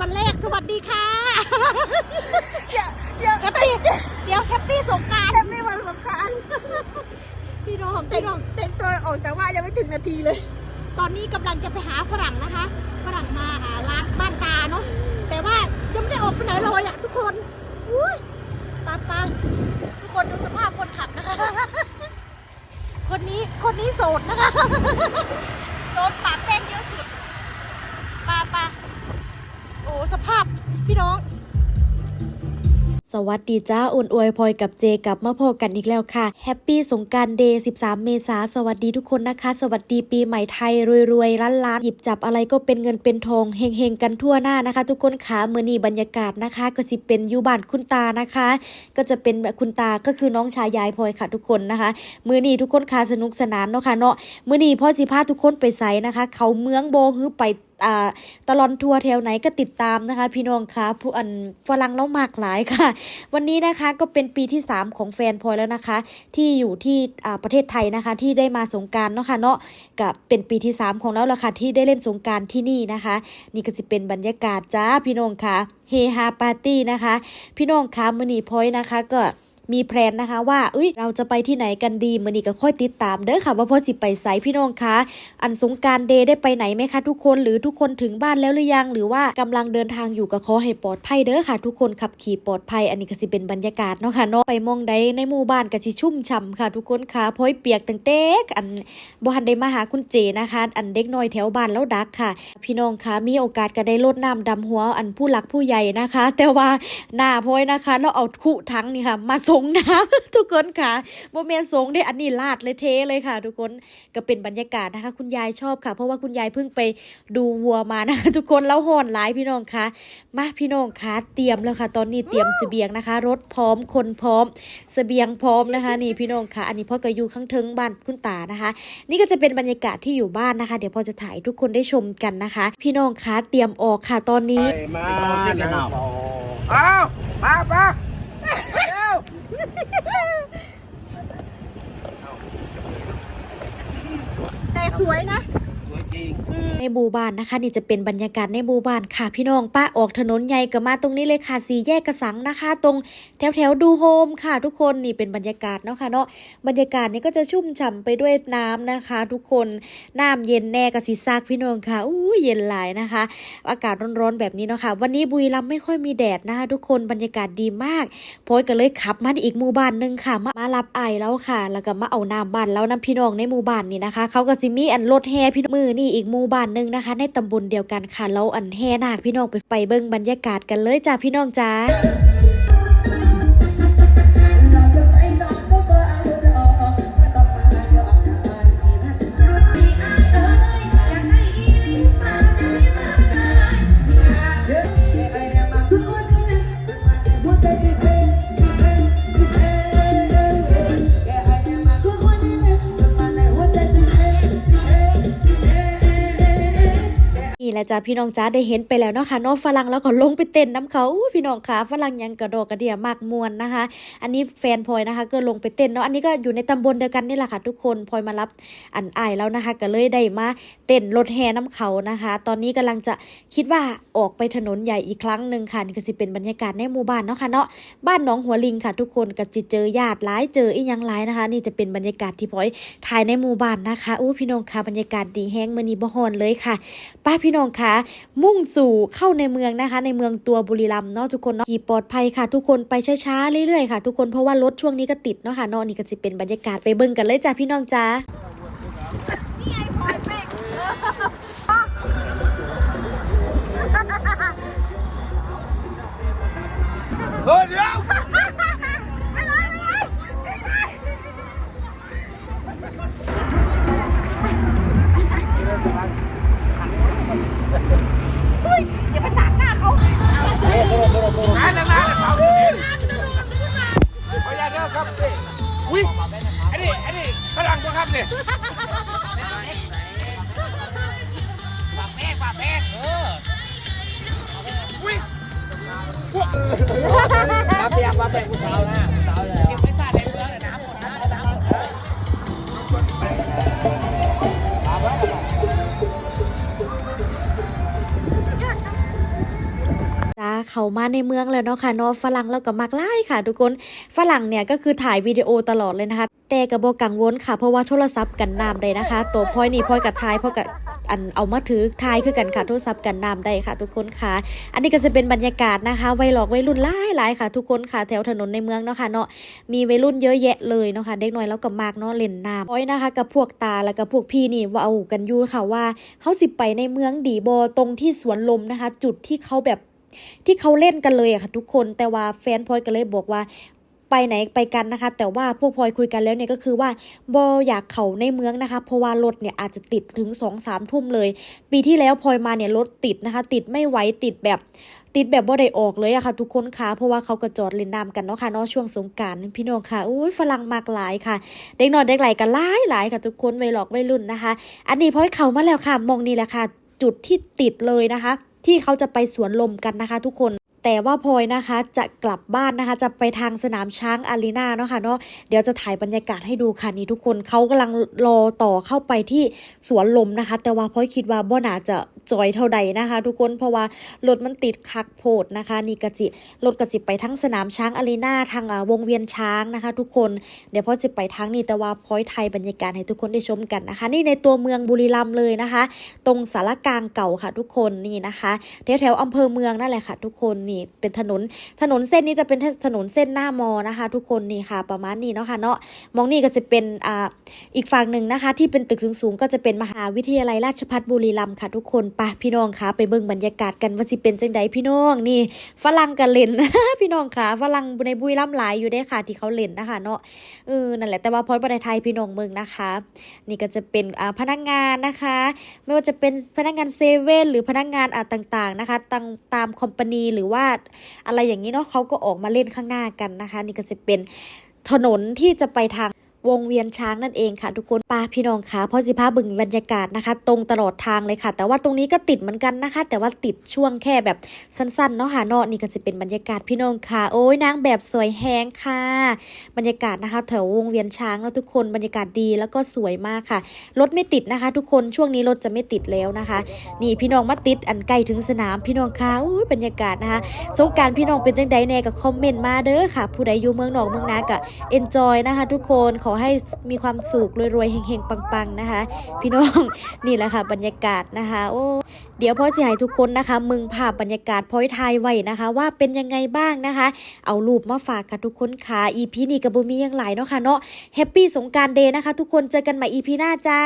วันแรกสวัสดีค่ะเดี๋ยวเดี๋ยวแฮปปี้เดี๋ยวแฮปปี้สงกรารแต่ไม่วันสำคัญพี่น้องแต่พี่งน้อง แต่งตัวออกจากบ้านยังไม่ถึงนาทีเลย ตอนนี้กำลังจะไปหาฝรั่งนะคะ ฝรั่งมาหาร้านบ้านตาเนาะ แต่ว่ายังไม่ได้ออกไปไหนเลยอะทุกคนอุ้ยปาปาทุกคนดูสภาพคนขับนะคะ คนนี้คนนี้โสดนะคะ โดนปากแป้งเยอะสุดปาปาโอ้สภาพพี่น้อง สวัสดีจ้าอุ่นอวยพลอยกับเจกลับมาพบกันอีกแล้วค่ะ แฮปปี้สงกรารเดย์13 เมษาสวัสดีทุกคนนะคะ สวัสดีปีใหม่ไทย รวยๆล้านล้านหยิบจับอะไรก็เป็นเงินเป็นทองเฮงๆ กันทั่วหน้านะคะ ทุกคนขาเมื่อนี้บรรยากาศนะคะ ก็สิเป็นยูบานคุณตานะคะ ก็จะเป็นแบบคุณตาก็คือน้องชายยายพลอยค่ะทุกคนนะคะมื่อนี้ทุกคนขาสนุกสนานเนาะค่ะเนาะมื่อนี้พ่อสิพาทุกคนไปใส่นะคะ เขาเมืองโบฮือไป อ่าตลอนทัวร์แถวไหนก็ติดตามนะคะ พี่น้องคะผู้อันฝรั่งแล้วมากหลายค่ะ วันนี้นะคะก็เป็นปีที่ 3 ของแฟนพลอยแล้วนะคะ ที่อยู่ที่อ่าประเทศไทยนะคะ ที่ได้มาสงการเนาะค่ะเนาะกับเป็นปีที่ 3 ของแล้วละค่ะที่ได้เล่นสงการที่นี่นะคะ นี่ก็จะเป็นบรรยากาศจ้าพี่น้องคะเฮฮาปาร์ตี้นะคะ พี่น้องคะมือนีพอยนะคะก็ มีแพลนนะคะว่าเอ้ยเราจะไปที่ไหนกันดีมือนี้ก็ค่อยติดตามเด้อค่ะว่าพ่อสิไปไสพี่น้องคะอันสงการเดย์ได้ไปไหนไหมคะทุกคนหรือทุกคนถึงบ้านแล้วหรือยัง หรือว่ากำลังเดินทางอยู่ก็ขอให้ปลอดภัยเด้อค่ะ ทุกคนขับขี่ปลอดภัย อันนี้ก็สิเป็นบรรยากาศเนาะค่ะเนาะไปมองใดในหมู่บ้านก็สิชุ่มฉ่ำค่ะ ทุกคนค่ะพอยเปียกตั้งเต๊กอันบ่ทันได้มาหาคุณเจนะคะ อันเด็กน้อยแถวบ้านแล้วดักค่ะ พี่น้องคะมีโอกาสก็ได้ลดน้ำดำหัวอันผู้หลักผู้ใหญ่นะคะ แต่ว่าหน้าพอยนะคะเราเอาคู่ทั้งนี่ค่ะ มาสงน้ำทุกคนค่ะโมเมนสงได้อันนี้ลาดเลยเทเลยค่ะ ทุกคนก็เป็นบรรยากาศนะคะ คุณยายชอบค่ะ เพราะว่าคุณยายเพิ่งไปดูวัวมานะคะทุกคนแล้วห่อนหลายพี่น้องคะมาพี่น้องคะเตรียมแล้วค่ะ ตอนนี้เตรียมเสบียงนะคะ รถพร้อมคนพร้อมเสบียงพร้อมนะคะ นี่พี่น้องค่ะ อันนี้พ่อกระยูข้างเทิงบ้านคุณตานะคะ นี่ก็จะเป็นบรรยากาศที่อยู่บ้านนะคะ เดี๋ยวพอจะถ่ายให้ทุกคนได้ชมกันนะคะ พี่น้องคะเตรียมออกค่ะตอนนี้ไปมาเส้นกันเอาอ้าวมาปะเร็ว แต่สวยนะ ในหมู่บ้านนะคะ นี่จะเป็นบรรยากาศในหมู่บ้านค่ะ พี่น้องป้าออกถนนใหญ่ก็มาตรงนี้เลยค่ะสีแยกกระสังนะคะ ตรงแถวแถวดูโฮมค่ะ ทุกคนนี่เป็นบรรยากาศเนาะค่ะเนาะบรรยากาศนี้ก็จะชุ่มฉ่ำไปด้วยน้ำนะคะ ทุกคนน้ำเย็นแน่กระสีซากพี่น้องค่ะอู้เย็นหลายนะคะ อากาศร้อนๆแบบนี้เนาะค่ะ วันนี้บุรีรัมย์ไม่ค่อยมีแดดนะคะ ทุกคนบรรยากาศดีมากพลอยก็เลยขับมาอีกหมู่บ้านหนึงค่ะ มารับไอแล้วค่ะ แล้วก็มาเอาน้ำบ้านแล้วน้ำพี่น้องในหมู่บ้านนี่นะคะ เขาก็สิมีอันรถแห่พี่น้องมือนี่อีกหมู่บ้านหนึ่งนะคะ ในตำบลเดียวกันค่ะ เราอันแห่นาคพี่น้องไปไปเบิ่งบรรยากาศกันเลยจ้าพี่น้องจ้า นี่แหละจ้าพี่น้องจ้าได้เห็นไปแล้วเนาะค่ะเน้องฝรั่งแล้วก็ลงไปเต้นน้ำเขาพี่น้องค่ะฝรั่งยังกระโดดกระเดียมากมวนนะคะ อันนี้แฟนพลอยนะคะ ก็ลงไปเต้นเนาะอันนี้ก็อยู่ในตำบลเดียวกันนี่แหละค่ะ ทุกคนพลอยมารับอันอายแล้วนะคะ ก็เลยได้มาเต้นรถแห่น้ำเขานะคะ ตอนนี้กำลังจะคิดว่าออกไปถนนใหญ่อีกครั้งหนึ่งค่ะนี่ก็สิเป็นบรรยากาศในหมู่บ้านเนาะค่ะเนาะบ้านหน้องหัวลิงค่ะ ทุกคนก็จิเจอญาติหลายเจออีหยังหลายนะคะ นี่จะเป็นบรรยากาศที่พลอยถ่ายในหมู่บ้านนะคะอู้พี่น้องค่ะบรรยากาศดีแห้งมือนีบ่ฮอนเลยค่ะป้าพี่น้องคะมุ่งสู่เข้าในเมืองนะคะ ในเมืองตัวบุรีรัมย์เนาะทุกคนเนาะขี่ปลอดภัยค่ะ ทุกคนไปช้าๆเรื่อยๆค่ะทุกคนเพราะว่ารถช่วงนี้ก็ติดเนาะค่ะเนาะนี่ก็จะเป็นบรรยากาศไปเบิ่งกันเลยจ้าพี่น้องจ้า มาเปียกมาเป็นผู้สาวนะ เขามาในเมืองแล้วเนาะค่ะเนาะฝรั่งเราก็มักไล่ค่ะ ทุกคนฝรั่งเนี่ยก็คือถ่ายวิดีโอตลอดเลยนะคะ แต่กระบกกังวลค่ะเพราะว่าโทรศัพท์กันน้ำได้นะคะ ตัวพอยนี่พอยกับทายพอยกับอันเอามาถือทายคือกันค่ะโทรศัพท์กันน้ำได้ค่ะ ทุกคนค่ะ อันนี้ก็จะเป็นบรรยากาศนะคะวัยหลอกวัยรุ่นหลายหลายค่ะ ทุกคนค่ะแถวถนนในเมืองเนาะค่ะเนาะมีวัยรุ่นเยอะแยะเลยเนาะค่ะเด็กน้อยแล้วก็มากเนาะเล่นน้ำพอยนะคะกับพวกตาแล้วก็พวกพี่นี่ว่าเอากันยู่ค่ะว่าเขาสิไปในเมืองดีบอตรงที่สวนลมนะคะ จุดที่เขาแบบ ที่เขาเล่นกันเลยอะค่ะทุกคนแต่ว่าแฟนพลอยก็เลยบอกว่าไปไหนไปกันนะคะ แต่ว่าพวกพลอยคุยกันแล้วเนี่ยก็คือว่าบออยากเขาในเมืองนะคะเพราะว่ารถเนี่ยอาจจะติดถึงสองสามทุ่มเลย ปีที่แล้วพลอยมาเนี่ยรถติดนะคะ ติดไม่ไหวติดแบบติดแบบบ่ได้ออกเลยอะค่ะ ทุกคนค่ะเพราะว่าเขากระจอดเล่นน้ำกันเนาะค่ะเนาะช่วงสงการพี่น้องค่ะอุ้ยฝรั่งมากหลายค่ะ เด็กน้อยเด็กไหลกันหลายหลายค่ะ ทุกคนไวหลอกไวรุ่นนะคะ อันนี้พลอยเขามาแล้วค่ะมองนี่แหละค่ะ จุดที่ติดเลยนะคะ ที่เขาจะไปสวนลมกันนะคะทุกคน แต่ว่าพลอยนะคะจะกลับบ้านนะคะ จะไปทางสนามช้างอารีนาเนาะค่ะเนาะเดี๋ยวจะถ่ายบรรยากาศให้ดูค่ะนี่ทุกคนเขากำลังรอต่อเข้าไปที่สวนลมนะคะ แต่ว่าพลอยคิดว่าบ่น่าจะจอยเท่าใดนะคะ ทุกคนเพราะว่ารถมันติดคักโพดนะคะ นี่กะจิรถกะจิไปทั้งสนามช้างอารีนาทางอ่าวงเวียนช้างนะคะ ทุกคนเดี๋ยวพลอยจะไปทางนี้แต่ว่าพลอยไทยบรรยากาศให้ทุกคนได้ชมกันนะคะ นี่ในตัวเมืองบุรีรัมย์เลยนะคะ ตรงสารกลางเก่าค่ะ ทุกคนนี่นะคะแถวแถวอำเภอเมืองนั่นแหละค่ะ ทุกคนนี่เป็นถนนถนนเส้นนี้จะเป็นถนนเส้นหน้ามอนะคะ ทุกคนนี่ค่ะ ประมาณนี้เนาะค่ะเนาะมองนี่ก็จะเป็นอ่าอีกฝั่งหนึ่งนะคะ ที่เป็นตึกสูงๆก็จะเป็นมหาวิทยาลัยราชภัฏบุรีรัมย์ค่ะ ทุกคนไปพี่น้องค่ะไปเบิ่งบรรยากาศกันว่าสิเป็นจังใดพี่น้องนี่ฝรั่งกันเล่นพี่น้องค่ะฝรั่งในบุรีรัมย์หลายอยู่ได้ค่ะ ที่เขาเล่นนะคะเนาะเออนั่นแหละแต่ว่าพอยประเทศไทยพี่น้องเมืองนะคะ นี่ก็จะเป็นอ่าพนักงานนะคะ ไม่ว่าจะเป็นพนักงานเซเว่นหรือพนักงานอ่าต่างๆนะคะตามตามคอมพานีหรือว่าอะไรอย่างนี้เนาะเขาก็ออกมาเล่นข้างหน้ากันนะคะ นี่ก็จะเป็นถนนที่จะไปทาง วงเวียนช้างนั่นเองค่ะ ทุกคนปาพี่น้องคะพอสิพาบึงบรรยากาศนะคะ ตรงตลอดทางเลยค่ะ แต่ว่าตรงนี้ก็ติดเหมือนกันนะคะ แต่ว่าติดช่วงแค่แบบสั้นๆเนาะค่ะเนาะนี่ก็จะเป็นบรรยากาศพี่น้องค่ะ โอ้ยนางแบบสวยแฮงค่ะ บรรยากาศนะคะ แถววงเวียนช้างแล้วทุกคนบรรยากาศดีแล้วก็สวยมากค่ะรถไม่ติดนะคะ ทุกคนช่วงนี้รถจะไม่ติดแล้วนะคะ นี่พี่น้องมาติดอันใกล้ถึงสนามพี่น้องค่ะอุ้ยบรรยากาศนะคะสงการพี่น้องเป็นจังใดแน่ก็คอมเมนต์มาเด้อค่ะ ผู้ใดอยู่เมืองนอกเมืองนาก็เอนจอยนะคะ ทุกคนขอให้มีความสุขรวยๆเฮงๆปังๆนะคะ พี่น้องนี่แหละค่ะบรรยากาศนะคะ โอ้เดี๋ยวพ่อสิให้ทุกคนนะคะ มึงภาพบรรยากาศพอยทายไว้นะคะ ว่าเป็นยังไงบ้างนะคะ เอารูปมาฝากค่ะทุกคนค่ะอีพีนี้กับบุมียังหลายเนาะค่ะเนาะแฮปปี้สงกรารเดย์นะคะ ทุกคนเจอกันใหม่อีพีหน้าจ้า